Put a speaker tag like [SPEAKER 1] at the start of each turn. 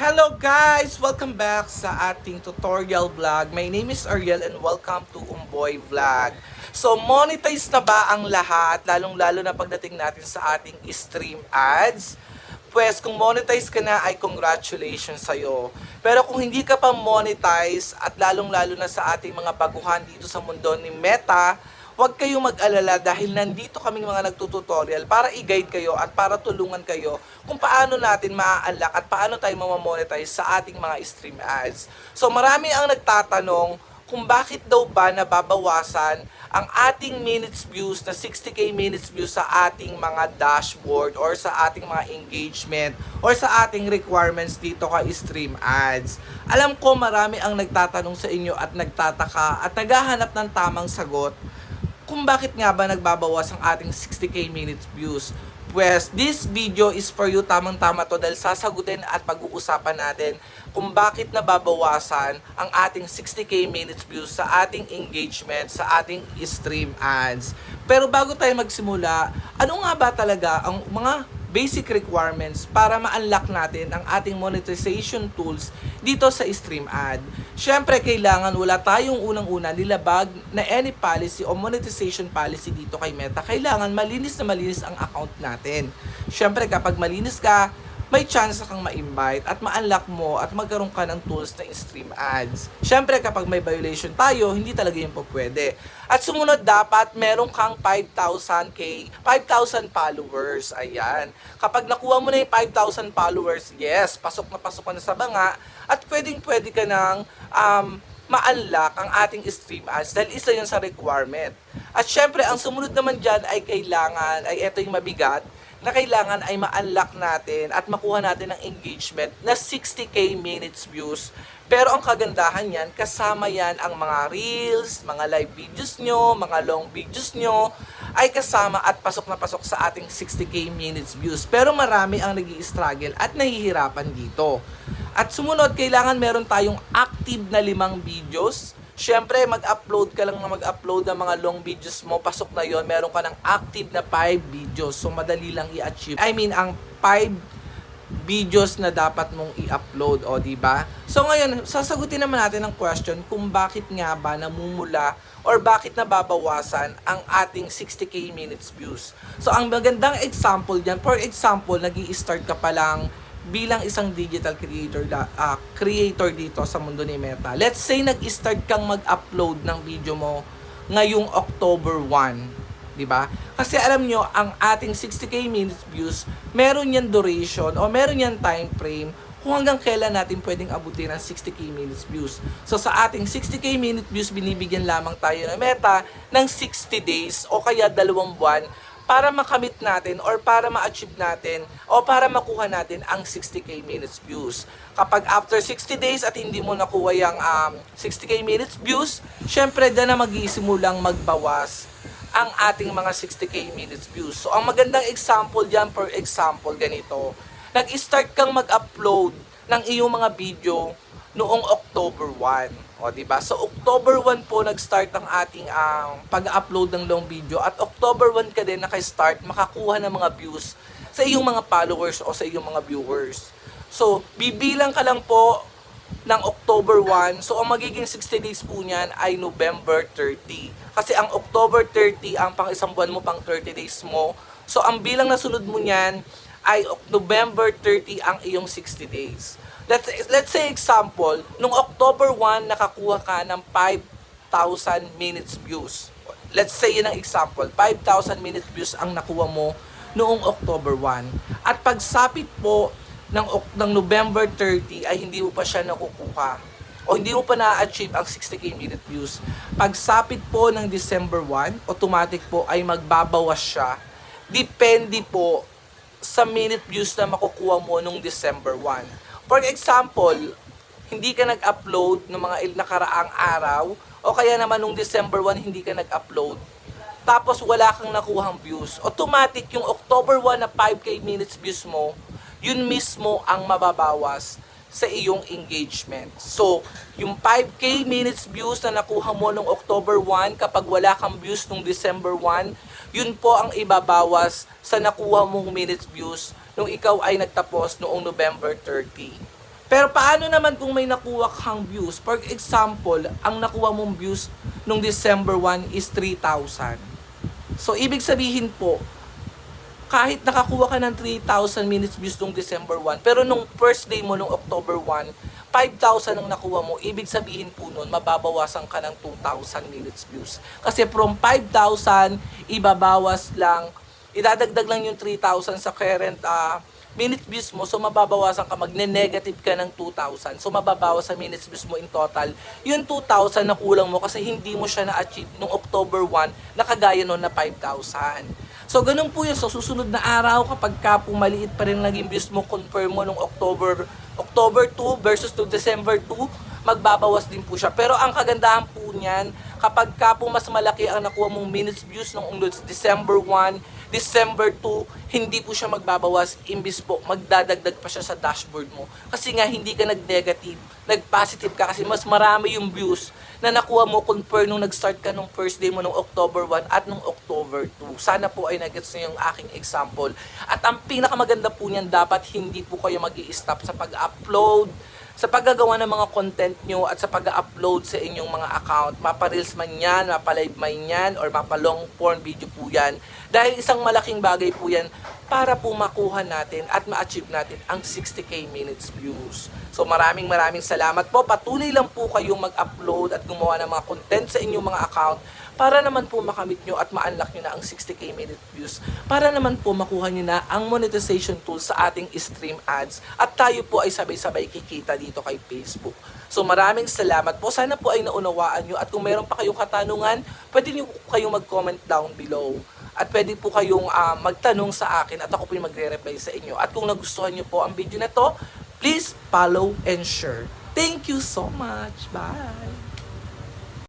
[SPEAKER 1] Hello guys! Welcome back sa ating tutorial vlog. My name is Ariel and welcome to Umboy Vlog. So, monetize na ba ang lahat? Lalong-lalo na pagdating natin sa ating stream ads. Pues, kung monetize ka na, ay congratulations sa'yo. Pero kung hindi ka pa monetize at lalong-lalo na sa ating mga baguhan dito sa mundo ni Meta, Huwag kayong mag-alala dahil nandito kaming mga nagtututorial para i-guide kayo at para tulungan kayo kung paano natin maa-unlock at paano tayo mamamonetize sa ating mga stream ads. So marami ang nagtatanong kung bakit daw ba nababawasan ang ating minutes views na 60k minutes views sa ating mga dashboard or sa ating mga engagement or sa ating requirements dito ka stream ads. Alam ko marami ang nagtatanong sa inyo at nagtataka at naghahanap ng tamang sagot kung bakit nga ba nagbabawas ang ating 60k minutes views. Pues, this video is for you tamang-tama to dahil sasagutin at pag-uusapan natin kung bakit nababawasan ang ating 60k minutes views sa ating engagement, sa ating stream ads. Pero bago tayo magsimula, ano nga ba talaga ang mga basic requirements para ma-unlock natin ang ating monetization tools dito sa stream ad. Siyempre, kailangan wala tayong unang-una nilabag na any policy o monetization policy dito kay Meta. Kailangan malinis na malinis ang account natin. Siyempre, kapag malinis ka, may chance kang ma-invite at ma-unlock mo at magkaroon ka ng tools na stream ads. Siyempre, kapag may violation tayo, hindi talaga yun po pwede. At sumunod, dapat meron kang 5,000k, 5,000 followers. Ayan. Kapag nakuha mo na yung 5,000 followers, yes, pasok na pasok ka na sa banga at pwedeng pwede ka ng um, ma-unlock ang ating stream ads dahil isa yun sa requirement. At syempre, ang sumunod naman dyan ay kailangan, ay ito yung mabigat, na kailangan ay ma-unlock natin at makuha natin ng engagement na 60k minutes views. Pero ang kagandahan yan, kasama yan ang mga reels, mga live videos nyo, mga long videos nyo, ay kasama at pasok na pasok sa ating 60k minutes views. Pero marami ang nag struggle at nahihirapan dito. At sumunod, kailangan meron tayong active na limang videos Siyempre, mag-upload ka lang na mag-upload ng mga long videos mo, pasok na yon meron ka ng active na 5 videos. So, madali lang i-achieve. I mean, ang 5 videos na dapat mong i-upload, o di ba? So ngayon, sasagutin naman natin ang question kung bakit nga ba namumula or bakit nababawasan ang ating 60k minutes views. So ang magandang example diyan, for example, nag start ka pa lang bilang isang digital creator uh, creator dito sa mundo ni Meta. Let's say nag-start kang mag-upload ng video mo ngayong October 1, 'di ba? Kasi alam nyo, ang ating 60k minutes views, meron yan duration o meron yan time frame kung hanggang kailan natin pwedeng abutin ang 60k minutes views. So sa ating 60k minute views, binibigyan lamang tayo ng Meta ng 60 days o kaya dalawang buwan para makamit natin or para ma-achieve natin o para makuha natin ang 60k minutes views. Kapag after 60 days at hindi mo nakuha yung um, 60k minutes views, syempre dyan na mag-iisimulang magbawas ang ating mga 60k minutes views. So ang magandang example dyan, for example, ganito. Nag-start kang mag-upload ng iyong mga video noong October 1 o, di ba? So, October 1 po nag-start ang ating um, pag-upload ng long video at October 1 ka din naka-start makakuha ng mga views sa iyong mga followers o sa iyong mga viewers. So, bibilang ka lang po ng October 1. So, ang magiging 60 days po niyan ay November 30. Kasi ang October 30, ang pang isang buwan mo, pang 30 days mo. So, ang bilang na sunod mo niyan ay November 30 ang iyong 60 days. Let's, let's say example, nung October 1, nakakuha ka ng 5,000 minutes views. Let's say yun ang example, 5,000 minutes views ang nakuha mo noong October 1. At pagsapit po ng, ng November 30 ay hindi mo pa siya nakukuha o hindi mo pa na-achieve ang 60k minute views. Pagsapit po ng December 1, automatic po ay magbabawas siya. Depende po sa minute views na makukuha mo nung December 1. For example, hindi ka nag-upload ng mga nakaraang araw o kaya naman nung December 1 hindi ka nag-upload tapos wala kang nakuhang views. Automatic yung October 1 na 5k minutes views mo, yun mismo ang mababawas sa iyong engagement. So, yung 5k minutes views na nakuha mo nung October 1 kapag wala kang views nung December 1, yun po ang ibabawas sa nakuha mong minutes views nung ikaw ay nagtapos noong November 30. Pero paano naman kung may nakuha kang views? For example, ang nakuha mong views nung December 1 is 3,000. So, ibig sabihin po, kahit nakakuha ka ng 3,000 minutes views nung December 1, pero nung first day mo nung October 1, 5,000 ang nakuha mo, ibig sabihin po nun, mababawasan ka ng 2,000 minutes views. Kasi from 5,000, ibabawas lang, idadagdag lang yung 3,000 sa current ah, minute views mo, so mababawasan ka, magne-negative ka ng 2,000. So mababawas sa minutes views mo in total, yung 2,000 na kulang mo kasi hindi mo siya na-achieve nung October 1 na kagaya nun na 5,000. So, ganun po yun. So, susunod na araw, kapag ka po pa rin naging views mo, confirm mo nung October, October 2 versus to December 2, magbabawas din po siya. Pero ang kagandahan po niyan, kapag ka po mas malaki ang nakuha mong minutes views nung December 1, December 2, hindi po siya magbabawas. Imbis po, magdadagdag pa siya sa dashboard mo. Kasi nga, hindi ka nag-negative, nag-positive ka kasi mas marami yung views na nakuha mo compare nung nag-start ka nung first day mo nung October 1 at nung October 2. Sana po ay nag-gets nyo yung aking example. At ang pinakamaganda po niyan, dapat hindi po kayo mag stop sa pag-upload, sa paggagawa ng mga content nyo at sa pag-upload sa inyong mga account. Mapa-reels man yan, mapa-live man yan, or mapa-long form video po yan. Dahil isang malaking bagay po yan para po makuha natin at ma-achieve natin ang 60k minutes views. So maraming maraming salamat po. Patuloy lang po kayong mag-upload at gumawa ng mga content sa inyong mga account para naman po makamit nyo at ma-unlock nyo na ang 60k minute views. Para naman po makuha nyo na ang monetization tool sa ating stream ads. At tayo po ay sabay-sabay kikita dito kay Facebook. So maraming salamat po. Sana po ay naunawaan nyo. At kung meron pa kayong katanungan, pwede nyo kayong mag-comment down below. At pwede po kayong ah, magtanong sa akin at ako po yung magre-reply sa inyo. At kung nagustuhan nyo po ang video na to, please follow and share. Thank you so much. Bye!